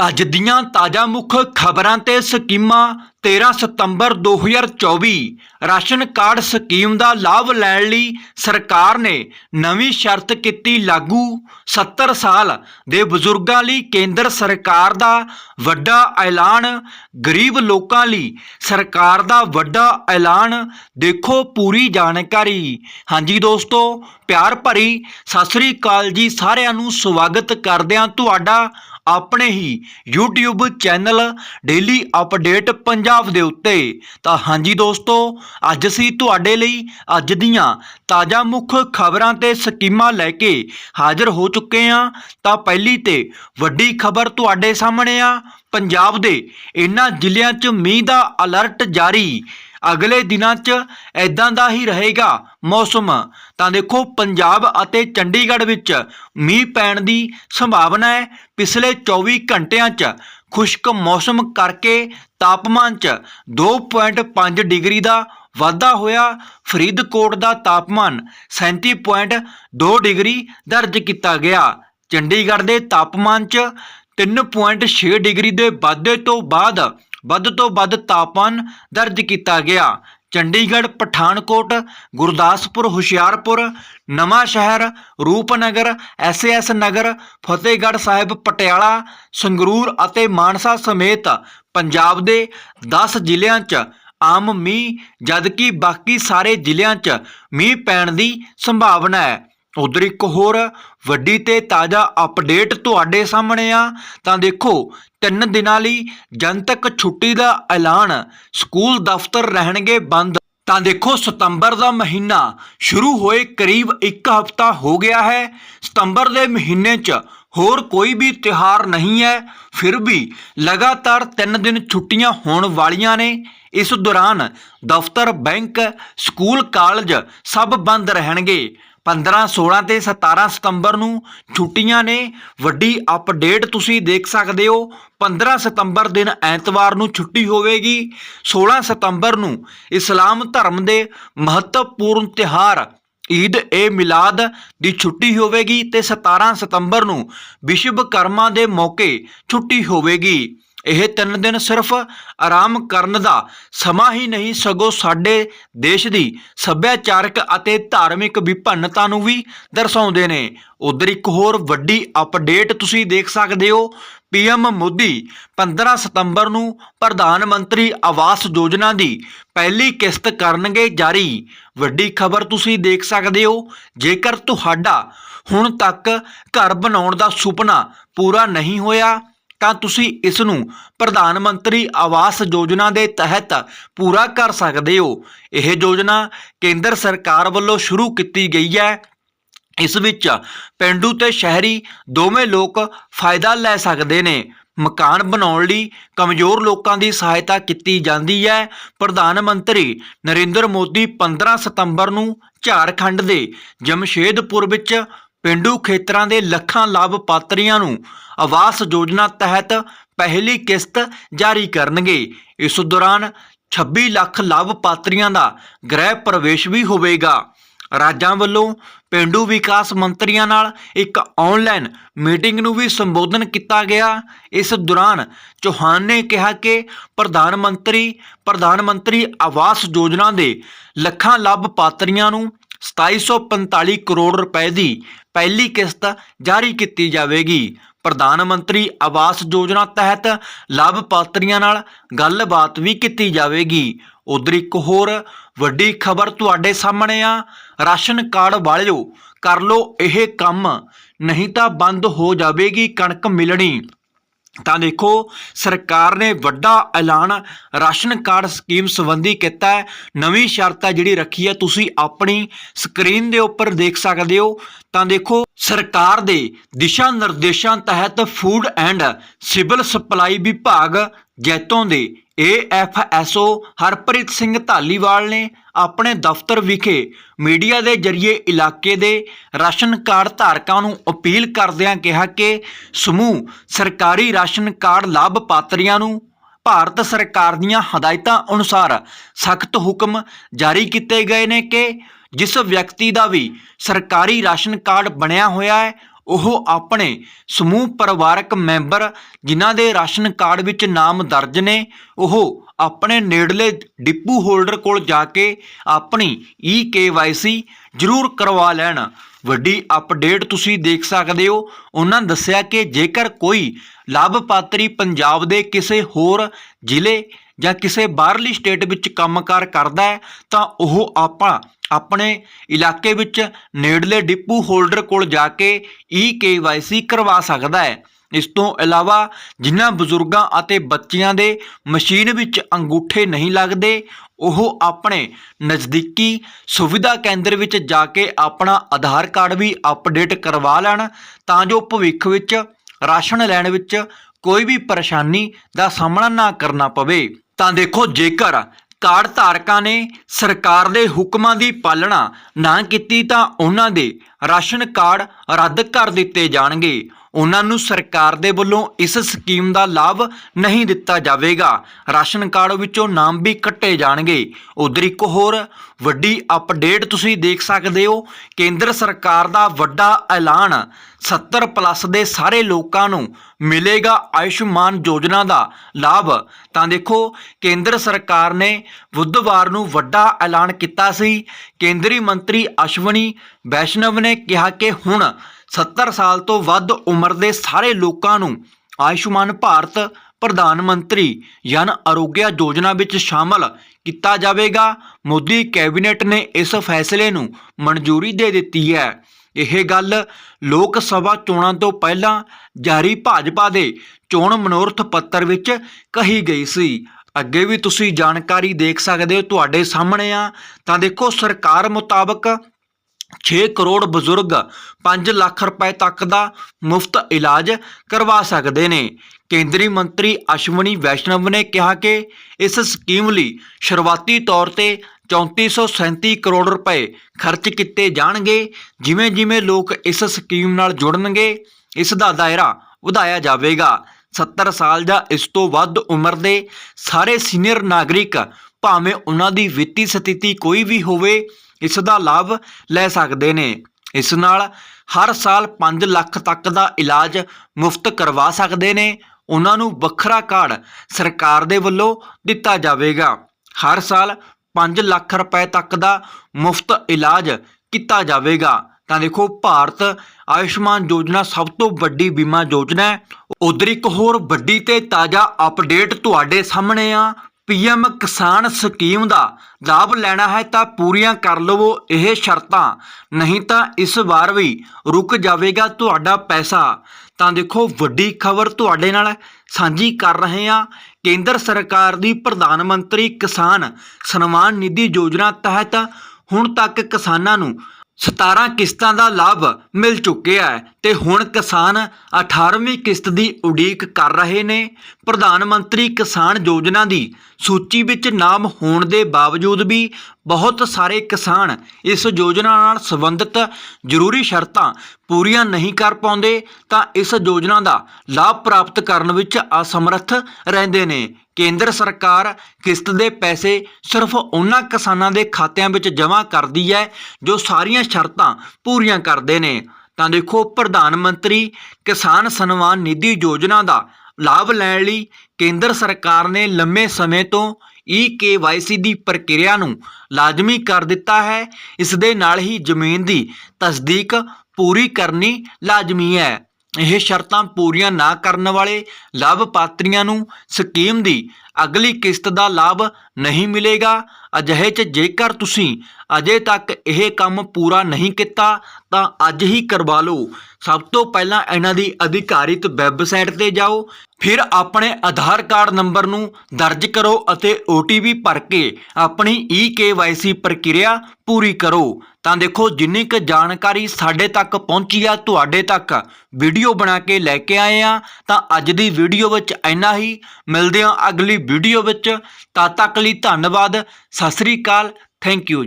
ਅੱਜ ਦੀਆਂ ਤਾਜ਼ਾ ਮੁੱਖ ਖਬਰਾਂ ਤੇ ਸਕੀਮਾਂ 13 ਸਤੰਬਰ 2024 ਰਾਸ਼ਨ ਕਾਰਡ ਸਕੀਮ ਦਾ ਲਾਭ ਲੈਣ ਲਈ ਸਰਕਾਰ ਨੇ ਨਵੀਂ ਸ਼ਰਤ ਕੀਤੀ ਲਾਗੂ। 70 ਸਾਲ ਦੇ ਬਜ਼ੁਰਗਾਂ ਲਈ ਕੇਂਦਰ ਸਰਕਾਰ ਦਾ ਵੱਡਾ ਐਲਾਨ। ਗਰੀਬ ਲੋਕਾਂ ਲਈ ਸਰਕਾਰ ਦਾ ਵੱਡਾ ਐਲਾਨ। ਦੇਖੋ ਪੂਰੀ ਜਾਣਕਾਰੀ। ਹਾਂਜੀ ਦੋਸਤੋ, ਪਿਆਰ ਭਰੀ ਸਤਿ ਸ੍ਰੀ ਅਕਾਲ ਜੀ ਸਾਰਿਆਂ ਨੂੰ। ਸਵਾਗਤ ਕਰਦਿਆਂ ਤੁਹਾਡਾ ਆਪਣੇ ਹੀ YouTube channel daily update Punjab ਦੇ ਉੱਤੇ। ਤਾਂ ਹਾਂਜੀ ਦੋਸਤੋ, ਅੱਜ ਅਸੀਂ ਤੁਹਾਡੇ ਲਈ ਅੱਜ ਦੀਆਂ ਤਾਜ਼ਾ ਮੁੱਖ ਖਬਰਾਂ ਤੇ ਸਕੀਮਾਂ ਲੈ ਕੇ ਹਾਜ਼ਰ ਹੋ ਚੁੱਕੇ ਹਾਂ। ਤਾਂ ਪਹਿਲੀ ਤੇ ਵੱਡੀ ਖਬਰ ਤੁਹਾਡੇ ਸਾਹਮਣੇ ਆ। ਪੰਜਾਬ ਦੇ ਇਨ੍ਹਾਂ ਜ਼ਿਲ੍ਹਿਆਂ 'ਚ ਮੀਂਹ ਦਾ ਅਲਰਟ ਜਾਰੀ। ਅਗਲੇ ਦਿਨਾਂ 'ਚ ਐਦਾਂ ਦਾ ਹੀ ਰਹੇਗਾ ਮੌਸਮ। ਤਾਂ ਦੇਖੋ, ਪੰਜਾਬ ਅਤੇ ਚੰਡੀਗੜ੍ਹ ਵਿੱਚ ਮੀਂਹ ਪੈਣ ਦੀ ਸੰਭਾਵਨਾ ਹੈ। ਪਿਛਲੇ 24 ਘੰਟਿਆਂ 'ਚ ਖੁਸ਼ਕ ਮੌਸਮ ਕਰਕੇ ਤਾਪਮਾਨ 'ਚ 2.5 ਡਿਗਰੀ ਦਾ ਵਾਧਾ ਹੋਇਆ। ਫਰੀਦਕੋਟ ਦਾ ਤਾਪਮਾਨ 37.2 ਡਿਗਰੀ ਦਰਜ ਕੀਤਾ ਗਿਆ। ਚੰਡੀਗੜ੍ਹ ਦੇ ਤਾਪਮਾਨ 'ਚ 3.6 ਡਿਗਰੀ ਦੇ ਵਾਧੇ ਤੋਂ ਬਾਅਦ ਵੱਧ ਤੋਂ ਵੱਧ ਤਾਪਮਾਨ ਦਰਜ ਕੀਤਾ ਗਿਆ। ਚੰਡੀਗੜ੍ਹ, ਪਠਾਨਕੋਟ, ਗੁਰਦਾਸਪੁਰ, ਹੁਸ਼ਿਆਰਪੁਰ, ਨਵਾਂ ਸ਼ਹਿਰ, ਰੂਪਨਗਰ ਐਸਐਸ ਨਗਰ, ਫਤਿਹਗੜ੍ਹ ਸਾਹਿਬ, ਪਟਿਆਲਾ, ਸੰਗਰੂਰ ਅਤੇ ਮਾਨਸਾ ਸਮੇਤ ਪੰਜਾਬ ਦੇ 10 ਜ਼ਿਲ੍ਹਿਆਂ 'ਚ ਆਮ ਮੀਂਹ, ਜਦਕਿ ਬਾਕੀ ਸਾਰੇ ਜ਼ਿਲ੍ਹਿਆਂ 'ਚ ਮੀਂਹ ਪੈਣ ਦੀ ਸੰਭਾਵਨਾ ਹੈ। ਉਧਰ ਇੱਕ ਹੋਰ ਵੱਡੀ ਤੇ ਤਾਜ਼ਾ ਅਪਡੇਟ ਤੁਹਾਡੇ ਸਾਹਮਣੇ ਆ। ਤਾਂ ਦੇਖੋ ਤਿੰਨ ਦਿਨਾਂ ਲਈ ਜਨਤਕ ਛੁੱਟੀ ਦਾ ਐਲਾਨ। ਸਕੂਲ ਦਫ਼ਤਰ ਰਹਿਣਗੇ ਬੰਦ। ਤਾਂ ਦੇਖੋ, ਸਤੰਬਰ ਦਾ ਮਹੀਨਾ ਸ਼ੁਰੂ ਹੋਏ ਕਰੀਬ 1 ਹਫ਼ਤਾ ਹੋ ਗਿਆ ਹੈ। ਸਤੰਬਰ ਦੇ ਮਹੀਨੇ 'ਚ ਹੋਰ ਕੋਈ ਵੀ ਤਿਉਹਾਰ ਨਹੀਂ ਹੈ, ਫਿਰ ਵੀ ਲਗਾਤਾਰ 3 ਦਿਨ ਛੁੱਟੀਆਂ ਹੋਣ ਵਾਲੀਆਂ ਨੇ। ਇਸ ਦੌਰਾਨ ਦਫ਼ਤਰ, ਬੈਂਕ, ਸਕੂਲ, ਕਾਲਜ ਸਭ ਬੰਦ ਰਹਿਣਗੇ। 15 16 ਤੇ 17 ਸਤੰਬਰ ਨੂੰ ਛੁੱਟੀਆਂ ਨੇ। ਵੱਡੀ ਅਪਡੇਟ ਤੁਸੀਂ ਦੇਖ ਸਕਦੇ ਹੋ 15 ਸਤੰਬਰ ਦਿਨ ਐਤਵਾਰ ਨੂੰ ਛੁੱਟੀ ਹੋਵੇਗੀ। 16 ਸਤੰਬਰ ਨੂੰ ਇਸਲਾਮ ਧਰਮ ਦੇ ਮਹੱਤਵਪੂਰਨ ਤਿਹਾਰ ਈਦ ਏ ਮਿਲਾਦ ਦੀ ਛੁੱਟੀ ਹੋਵੇਗੀ ਤੇ 17 ਸਤੰਬਰ ਨੂੰ ਵਿਸ਼ਵਕਰਮਾ ਦੇ ਮੌਕੇ ਛੁੱਟੀ ਹੋਵੇਗੀ। ਇਹ ਤਿੰਨ ਦਿਨ ਸਿਰਫ ਆਰਾਮ ਕਰਨ ਦਾ ਸਮਾਂ ਹੀ ਨਹੀਂ, ਸਗੋਂ ਸਾਡੇ ਦੇਸ਼ ਦੀ ਸੱਭਿਆਚਾਰਕ ਅਤੇ ਧਾਰਮਿਕ ਵਿਭਿੰਨਤਾ ਨੂੰ ਵੀ ਦਰਸਾਉਂਦੇ ਨੇ। ਉਧਰ ਇੱਕ ਹੋਰ ਵੱਡੀ ਅਪਡੇਟ ਤੁਸੀਂ ਦੇਖ ਸਕਦੇ ਹੋ। ਪੀਐਮ ਮੋਦੀ 15 ਸਤੰਬਰ ਨੂੰ ਪ੍ਰਧਾਨ ਮੰਤਰੀ ਆਵਾਸ ਯੋਜਨਾ ਦੀ ਪਹਿਲੀ ਕਿਸ਼ਤ ਕਰਨਗੇ ਜਾਰੀ। ਵੱਡੀ ਖਬਰ ਤੁਸੀਂ ਦੇਖ ਸਕਦੇ ਹੋ। ਜੇਕਰ ਤੁਹਾਡਾ ਹੁਣ ਤੱਕ ਘਰ ਬਣਾਉਣ ਦਾ ਸੁਪਨਾ ਪੂਰਾ ਨਹੀਂ ਹੋਇਆ ਤਾਂ ਤੁਸੀਂ ਇਸ ਨੂੰ ਪ੍ਰਧਾਨ ਮੰਤਰੀ ਆਵਾਸ ਯੋਜਨਾ ਦੇ ਤਹਿਤ ਪੂਰਾ ਕਰ ਸਕਦੇ ਹੋ। ਇਹ ਯੋਜਨਾ ਕੇਂਦਰ ਸਰਕਾਰ ਵੱਲੋਂ ਸ਼ੁਰੂ ਕੀਤੀ ਗਈ ਹੈ। ਇਸ ਵਿੱਚ ਪਿੰਡੂ ਤੇ ਸ਼ਹਿਰੀ ਦੋਵੇਂ ਲੋਕ ਫਾਇਦਾ ਲੈ ਸਕਦੇ ਨੇ। ਮਕਾਨ ਬਣਾਉਣ ਲਈ ਕਮਜ਼ੋਰ ਲੋਕਾਂ ਦੀ ਸਹਾਇਤਾ ਕੀਤੀ ਜਾਂਦੀ ਹੈ। ਪ੍ਰਧਾਨ ਮੰਤਰੀ ਨਰਿੰਦਰ ਮੋਦੀ 15 ਸਤੰਬਰ ਨੂੰ ਝਾਰਖੰਡ ਦੇ ਜਮਸ਼ੇਦਪੁਰ ਵਿੱਚ ਪਿੰਡੂ ਖੇਤਰਾਂ ਦੇ ਲੱਖਾਂ ਲਾਭਪਾਤਰੀਆਂ ਨੂੰ ਆਵਾਸ ਯੋਜਨਾ ਤਹਿਤ ਪਹਿਲੀ ਕਿਸ਼ਤ ਜਾਰੀ ਕਰਨਗੇ। ਇਸ ਦੌਰਾਨ 26 ਲੱਖ ਲਾਭਪਾਤਰੀਆਂ ਦਾ ਗ੍ਰਹਿ ਪ੍ਰਵੇਸ਼ ਵੀ ਹੋਵੇਗਾ। ਰਾਜਾਂ ਵੱਲੋਂ ਪਿੰਡੂ ਵਿਕਾਸ ਮੰਤਰੀਆਂ ਨਾਲ ਇੱਕ ਆਨਲਾਈਨ ਮੀਟਿੰਗ ਨੂੰ ਵੀ ਸੰਬੋਧਨ ਕੀਤਾ ਗਿਆ। ਇਸ ਦੌਰਾਨ ਚੌਹਾਨ ਨੇ ਕਿਹਾ ਕਿ ਪ੍ਰਧਾਨ ਮੰਤਰੀ ਪ੍ਰਧਾਨ ਮੰਤਰੀ ਆਵਾਸ ਯੋਜਨਾ ਦੇ ਲੱਖਾਂ ਲਾਭਪਾਤਰੀਆਂ ਨੂੰ 2745 ਕਰੋੜ ਰੁਪਏ ਦੀ ਪਹਿਲੀ ਕਿਸ਼ਤ ਜਾਰੀ ਕੀਤੀ ਜਾਵੇਗੀ। ਪ੍ਰਧਾਨ ਮੰਤਰੀ ਆਵਾਸ ਯੋਜਨਾ ਤਹਿਤ ਲਾਭਪਾਤਰੀਆਂ ਨਾਲ ਗੱਲਬਾਤ ਵੀ ਕੀਤੀ ਜਾਵੇਗੀ। ਉਧਰ ਇੱਕ ਹੋਰ ਵੱਡੀ ਖਬਰ ਤੁਹਾਡੇ ਸਾਹਮਣੇ ਆ। ਰਾਸ਼ਨ ਕਾਰਡ ਵਾਲਿਓ, ਕਰ ਲਓ ਇਹ ਕੰਮ, ਨਹੀਂ ਤਾਂ ਬੰਦ ਹੋ ਜਾਵੇਗੀ ਕਣਕ ਮਿਲਣੀ। ਤਾਂ ਦੇਖੋ, ਸਰਕਾਰ ਨੇ ਵੱਡਾ ਐਲਾਨ ਰਾਸ਼ਨ ਕਾਰਡ ਸਕੀਮ ਸੰਬੰਧੀ ਕੀਤਾ ਹੈ। ਨਵੀਂ ਸ਼ਰਤ ਹੈ ਜਿਹੜੀ ਰੱਖੀ ਹੈ। ਤੁਸੀਂ ਆਪਣੀ ਸਕਰੀਨ ਦੇ ਉੱਪਰ ਦੇਖ ਸਕਦੇ ਹੋ। ਤਾਂ ਦੇਖੋ, ਸਰਕਾਰ ਦੇ ਦਿਸ਼ਾ ਨਿਰਦੇਸ਼ਾਂ ਤਹਿਤ ਫੂਡ ਐਂਡ ਸਿਵਲ ਸਪਲਾਈ ਵਿਭਾਗ, ਜੈਤੋਂ ਦੇ ਏਐਫਐਸਓ ਹਰਪ੍ਰੀਤ ਸਿੰਘ ਧਾਲੀਵਾਲ ਨੇ ਆਪਣੇ ਦਫ਼ਤਰ ਵਿਖੇ ਮੀਡੀਆ ਦੇ ਜ਼ਰੀਏ ਇਲਾਕੇ ਦੇ ਰਾਸ਼ਨ ਕਾਰਡ ਧਾਰਕਾਂ ਨੂੰ ਅਪੀਲ ਕਰਦਿਆਂ ਕਿਹਾ ਕਿ ਸਮੂਹ ਸਰਕਾਰੀ ਰਾਸ਼ਨ ਕਾਰਡ ਲਾਭਪਾਤਰੀਆਂ ਨੂੰ ਭਾਰਤ ਸਰਕਾਰ ਦੀਆਂ ਹਦਾਇਤਾਂ ਅਨੁਸਾਰ ਸਖਤ ਹੁਕਮ ਜਾਰੀ ਕੀਤੇ ਗਏ ਨੇ ਕਿ ਜਿਸ ਵਿਅਕਤੀ ਦਾ ਵੀ ਸਰਕਾਰੀ ਰਾਸ਼ਨ ਕਾਰਡ ਬਣਿਆ ਹੋਇਆ ਹੈ, ਉਹ ਆਪਣੇ ਸਮੂਹ ਪਰਿਵਾਰਕ ਮੈਂਬਰ ਜਿਨ੍ਹਾਂ ਦੇ ਰਾਸ਼ਨ ਕਾਰਡ ਵਿੱਚ ਨਾਮ ਦਰਜ ਨੇ, ਉਹ ਆਪਣੇ ਨੇੜਲੇ ਡਿਪੂ ਹੋਲਡਰ ਕੋਲ ਜਾ ਕੇ ਆਪਣੀ ਈ ਕੇਵਾਈਸੀ ਜ਼ਰੂਰ ਕਰਵਾ ਲੈਣ। ਵੱਡੀ ਅਪਡੇਟ ਤੁਸੀਂ ਦੇਖ ਸਕਦੇ ਹੋ। ਉਹਨਾਂ ਦੱਸਿਆ ਕਿ ਜੇਕਰ ਕੋਈ ਲਾਭਪਾਤਰੀ ਪੰਜਾਬ ਦੇ ਕਿਸੇ ਹੋਰ ਜ਼ਿਲ੍ਹੇ ਜਾਂ ਕਿਸੇ ਬਾਹਰਲੀ ਸਟੇਟ ਵਿੱਚ ਕੰਮਕਾਰ ਕਰਦਾ ਹੈ, ਤਾਂ ਉਹ ਆਪਾਂ ਆਪਣੇ ਇਲਾਕੇ ਵਿੱਚ ਨੇੜਲੇ ਡਿਪੂ ਹੋਲਡਰ ਕੋਲ ਜਾ ਕੇ ਈ ਕੇਵਾਈਸੀ ਕਰਵਾ ਸਕਦਾ ਹੈ। ਇਸ ਤੋਂ ਇਲਾਵਾ ਜਿਨ੍ਹਾਂ ਬਜ਼ੁਰਗਾਂ ਅਤੇ ਬੱਚਿਆਂ ਦੇ ਮਸ਼ੀਨ ਵਿੱਚ ਅੰਗੂਠੇ ਨਹੀਂ ਲੱਗਦੇ, ਉਹ ਆਪਣੇ ਨਜ਼ਦੀਕੀ ਸੁਵਿਧਾ ਕੇਂਦਰ ਵਿੱਚ ਜਾ ਕੇ ਆਪਣਾ ਆਧਾਰ ਕਾਰਡ ਵੀ ਅਪਡੇਟ ਕਰਵਾ ਲੈਣ ਤਾਂ ਜੋ ਭਵਿੱਖ ਵਿੱਚ ਰਾਸ਼ਨ ਲੈਣ ਵਿੱਚ ਕੋਈ ਵੀ ਪਰੇਸ਼ਾਨੀ ਦਾ ਸਾਹਮਣਾ ਨਾ ਕਰਨਾ ਪਵੇ। ਤਾਂ ਦੇਖੋ ਜੇਕਰ ਕਾਰਡ ਧਾਰਕਾਂ ਨੇ ਸਰਕਾਰ ਦੇ ਹੁਕਮਾਂ ਦੀ ਪਾਲਣਾ ਨਾ ਕੀਤੀ ਤਾਂ ਉਹਨਾਂ ਦੇ ਰਾਸ਼ਨ ਕਾਰਡ ਰੱਦ ਕਰ ਦਿੱਤੇ ਜਾਣਗੇ। ਉਹਨਾਂ ਨੂੰ ਸਰਕਾਰ ਦੇ ਵੱਲੋਂ ਇਸ ਸਕੀਮ ਦਾ ਲਾਭ ਨਹੀਂ ਦਿੱਤਾ ਜਾਵੇਗਾ। ਰਾਸ਼ਨ ਕਾਰਡ ਵਿੱਚੋਂ ਨਾਮ ਵੀ ਕੱਟੇ ਜਾਣਗੇ। ਉਧਰ ਇੱਕ ਹੋਰ ਵੱਡੀ ਅਪਡੇਟ ਤੁਸੀਂ ਦੇਖ ਸਕਦੇ ਹੋ। ਕੇਂਦਰ ਸਰਕਾਰ ਦਾ ਵੱਡਾ ਐਲਾਨ 70 ਪਲੱਸ ਦੇ ਸਾਰੇ ਲੋਕਾਂ ਨੂੰ ਮਿਲੇਗਾ ਆਯੁਸ਼ਮਾਨ ਯੋਜਨਾ ਦਾ ਲਾਭ। ਤਾਂ ਦੇਖੋ, ਕੇਂਦਰ ਸਰਕਾਰ ਨੇ ਬੁੱਧਵਾਰ ਨੂੰ ਵੱਡਾ ਐਲਾਨ ਕੀਤਾ ਸੀ। ਕੇਂਦਰੀ ਮੰਤਰੀ ਅਸ਼ਵਨੀ ਵੈਸ਼ਨਵ ਨੇ ਕਿਹਾ ਕਿ ਹੁਣ 70 ਸਾਲ ਤੋਂ ਵੱਧ ਉਮਰ ਦੇ ਸਾਰੇ ਲੋਕਾਂ ਨੂੰ ਆਯੁਸ਼ਮਾਨ ਭਾਰਤ ਪ੍ਰਧਾਨ ਮੰਤਰੀ ਜਨ ਆਰੋਗਿਆ ਯੋਜਨਾ ਵਿੱਚ ਸ਼ਾਮਲ ਕੀਤਾ ਜਾਵੇਗਾ। ਮੋਦੀ ਕੈਬਨਿਟ ਨੇ ਇਸ ਫੈਸਲੇ ਨੂੰ ਮਨਜ਼ੂਰੀ ਦੇ ਦਿੱਤੀ ਹੈ। ਇਹ ਗੱਲ ਲੋਕ ਸਭਾ ਚੋਣਾਂ ਤੋਂ ਪਹਿਲਾਂ ਜਾਰੀ ਭਾਜਪਾ ਦੇ ਚੋਣ ਮਨੋਰਥ ਪੱਤਰ ਵਿੱਚ ਕਹੀ ਗਈ ਸੀ। ਅੱਗੇ ਵੀ ਤੁਸੀਂ ਜਾਣਕਾਰੀ ਦੇਖ ਸਕਦੇ ਹੋ ਤੁਹਾਡੇ ਸਾਹਮਣੇ ਆ। ਤਾਂ ਦੇਖੋ, ਸਰਕਾਰ ਮੁਤਾਬਕ 6 ਕਰੋੜ ਬਜ਼ੁਰਗ 5 ਲੱਖ ਰੁਪਏ ਤੱਕ ਦਾ ਮੁਫਤ ਇਲਾਜ ਕਰਵਾ ਸਕਦੇ ਨੇ। ਕੇਂਦਰੀ ਮੰਤਰੀ ਅਸ਼ਵਨੀ ਵੈਸ਼ਨਵ ਨੇ ਕਿਹਾ ਕਿ ਇਸ ਸਕੀਮ ਲਈ ਸ਼ੁਰੂਆਤੀ ਤੌਰ ਤੇ 3437 ਕਰੋੜ ਰੁਪਏ ਖਰਚ ਕੀਤੇ ਜਾਣਗੇ। ਜਿਵੇਂ ਜਿਵੇਂ ਲੋਕ ਇਸ ਸਕੀਮ ਨਾਲ ਜੁੜਨਗੇ, ਇਸ ਦਾ ਦਾਇਰਾ ਵਧਾਇਆ ਜਾਵੇਗਾ। 70 ਸਾਲ ਜਾਂ ਇਸ ਤੋਂ ਵੱਧ ਉਮਰ ਦੇ ਸਾਰੇ ਸੀਨੀਅਰ ਨਾਗਰਿਕ ਭਾਵੇਂ ਉਹਨਾਂ ਦੀ ਵਿੱਤੀ ਸਥਿਤੀ ਕੋਈ ਵੀ ਹੋਵੇ ਇਸ ਦਾ ਲਾਭ ਲੈ ਸਕਦੇ ਨੇ। ਇਸ ਨਾਲ ਹਰ ਸਾਲ 5 ਲੱਖ ਤੱਕ ਦਾ ਇਲਾਜ ਮੁਫਤ ਕਰਵਾ ਸਕਦੇ ਨੇ। ਉਹਨਾਂ ਨੂੰ ਵੱਖਰਾ ਕਾਰਡ ਸਰਕਾਰ ਦੇ ਵੱਲੋਂ ਦਿੱਤਾ ਜਾਵੇਗਾ। ਹਰ ਸਾਲ 5 ਲੱਖ ਰੁਪਏ ਤੱਕ ਦਾ ਮੁਫਤ ਇਲਾਜ ਕੀਤਾ ਜਾਵੇਗਾ। ਤਾਂ ਦੇਖੋ, ਭਾਰਤ ਆਯੁਸ਼ਮਾਨ ਯੋਜਨਾ ਸਭ ਤੋਂ ਵੱਡੀ ਬੀਮਾ ਯੋਜਨਾ ਹੈ। ਉਧਰ ਇੱਕ ਹੋਰ ਵੱਡੀ ਤੇ ਤਾਜ਼ਾ ਅਪਡੇਟ ਤੁਹਾਡੇ ਸਾਹਮਣੇ ਆ। ਪੀਐਮ ਕਿਸਾਨ ਸਕੀਮ ਦਾ ਲਾਭ ਲੈਣਾ ਹੈ ਤਾਂ ਪੂਰੀਆਂ ਕਰ ਲਵੋ ਇਹ ਸ਼ਰਤਾਂ। ਨਹੀਂ ਤਾਂ ਇਸ ਵਾਰ ਵੀ ਰੁਕ ਜਾਵੇਗਾ ਤੁਹਾਡਾ ਪੈਸਾ। ਤਾਂ ਦੇਖੋ, ਵੱਡੀ ਖਬਰ ਤੁਹਾਡੇ ਨਾਲ ਸਾਂਝੀ ਕਰ ਰਹੇ ਹਾਂ। ਕੇਂਦਰ ਸਰਕਾਰ ਦੀ ਪ੍ਰਧਾਨ ਮੰਤਰੀ ਕਿਸਾਨ ਸਨਮਾਨ ਨਿਧੀ ਯੋਜਨਾ ਤਹਿਤ ਹੁਣ ਤੱਕ ਕਿਸਾਨਾਂ ਨੂੰ 17 ਕਿਸ਼ਤਾਂ ਦਾ ਲਾਭ ਮਿਲ ਚੁੱਕਿਆ ਹੈ ਤੇ ਹੁਣ ਕਿਸਾਨ 18ਵੀਂ ਕਿਸ਼ਤ ਦੀ ਉਡੀਕ ਕਰ ਰਹੇ ਨੇ। ਪ੍ਰਧਾਨ ਮੰਤਰੀ ਕਿਸਾਨ ਯੋਜਨਾ ਦੀ ਸੂਚੀ ਵਿੱਚ ਨਾਮ ਹੋਣ ਦੇ ਬਾਵਜੂਦ ਵੀ ਬਹੁਤ ਸਾਰੇ ਕਿਸਾਨ ਇਸ ਯੋਜਨਾ ਨਾਲ ਸੰਬੰਧਿਤ ਜ਼ਰੂਰੀ ਸ਼ਰਤਾਂ ਪੂਰੀਆਂ ਨਹੀਂ ਕਰ ਪਾਉਂਦੇ ਤਾਂ ਇਸ ਯੋਜਨਾ ਦਾ ਲਾਭ ਪ੍ਰਾਪਤ ਕਰਨ ਵਿੱਚ ਅਸਮਰੱਥ ਰਹਿੰਦੇ ਨੇ। ਕੇਂਦਰ ਸਰਕਾਰ ਕਿਸ਼ਤ ਦੇ ਪੈਸੇ ਸਿਰਫ ਉਹਨਾਂ ਕਿਸਾਨਾਂ ਦੇ ਖਾਤਿਆਂ ਵਿੱਚ ਜਮ੍ਹਾਂ ਕਰਦੀ ਹੈ ਜੋ ਸਾਰੀਆਂ ਸ਼ਰਤਾਂ ਪੂਰੀਆਂ ਕਰਦੇ ਨੇ। ਤਾਂ ਦੇਖੋ, ਪ੍ਰਧਾਨ ਮੰਤਰੀ ਕਿਸਾਨ ਸਨਮਾਨ ਨਿਧੀ ਯੋਜਨਾ ਦਾ ਲਾਭ ਲੈਣ ਲਈ ਕੇਂਦਰ ਸਰਕਾਰ ਨੇ ਲੰਮੇ ਸਮੇਂ ਤੋਂ ਈ ਕੇਵਾਈਸੀ ਦੀ ਪ੍ਰਕਿਰਿਆ ਨੂੰ ਲਾਜ਼ਮੀ ਕਰ ਦਿੱਤਾ ਹੈ। ਇਸ ਦੇ ਨਾਲ ਹੀ ਜ਼ਮੀਨ ਦੀ ਤਸਦੀਕ ਪੂਰੀ ਕਰਨੀ ਲਾਜ਼ਮੀ ਹੈ। ਇਹ ਸ਼ਰਤਾਂ ਪੂਰੀਆਂ ਨਾ ਕਰਨ ਵਾਲੇ ਲਾਭਪਾਤਰੀਆਂ ਨੂੰ ਸਕੀਮ ਦੀ ਅਗਲੀ ਕਿਸ਼ਤ ਦਾ ਲਾਭ ਨਹੀਂ ਮਿਲੇਗਾ। ਅਜਿਹੇ 'ਚ ਜੇਕਰ ਤੁਸੀਂ ਅਜੇ ਤੱਕ ਇਹ ਕੰਮ ਪੂਰਾ ਨਹੀਂ ਕੀਤਾ, ਤਾਂ ਅੱਜ ਹੀ ਕਰਵਾ ਲਓ। ਸਭ ਤੋਂ ਪਹਿਲਾਂ ਇਹਨਾਂ ਦੀ ਅਧਿਕਾਰਿਤ ਵੈਬਸਾਈਟ ਤੇ ਜਾਓ। ਫਿਰ ਆਪਣੇ ਆਧਾਰ ਕਾਰਡ ਨੰਬਰ ਨੂੰ ਦਰਜ ਕਰੋ ਅਤੇ OTP ਭਰ ਕੇ ਆਪਣੀ eKYC ਪ੍ਰਕਿਰਿਆ ਪੂਰੀ ਕਰੋ। ਤਾਂ ਦੇਖੋ, ਜਿੰਨੀ ਕੁ ਜਾਣਕਾਰੀ ਸਾਡੇ ਤੱਕ ਪਹੁੰਚੀ ਆ, ਤੁਹਾਡੇ ਤੱਕ ਵੀਡੀਓ ਬਣਾ ਕੇ ਲੈ ਕੇ ਆਏ ਆ, ਤਾਂ ਅੱਜ ਦੀ ਵੀਡੀਓ ਵਿੱਚ ਇੰਨਾ ਹੀ। ਮਿਲਦੇ ਹਾਂ ਅਗਲੀ ਵੀਡੀਓ ਵਿੱਚ। ਤਦ ਤੱਕ ਲਈ ਧੰਨਵਾਦ। ਸਤਿ ਸ੍ਰੀ ਅਕਾਲ। Thank you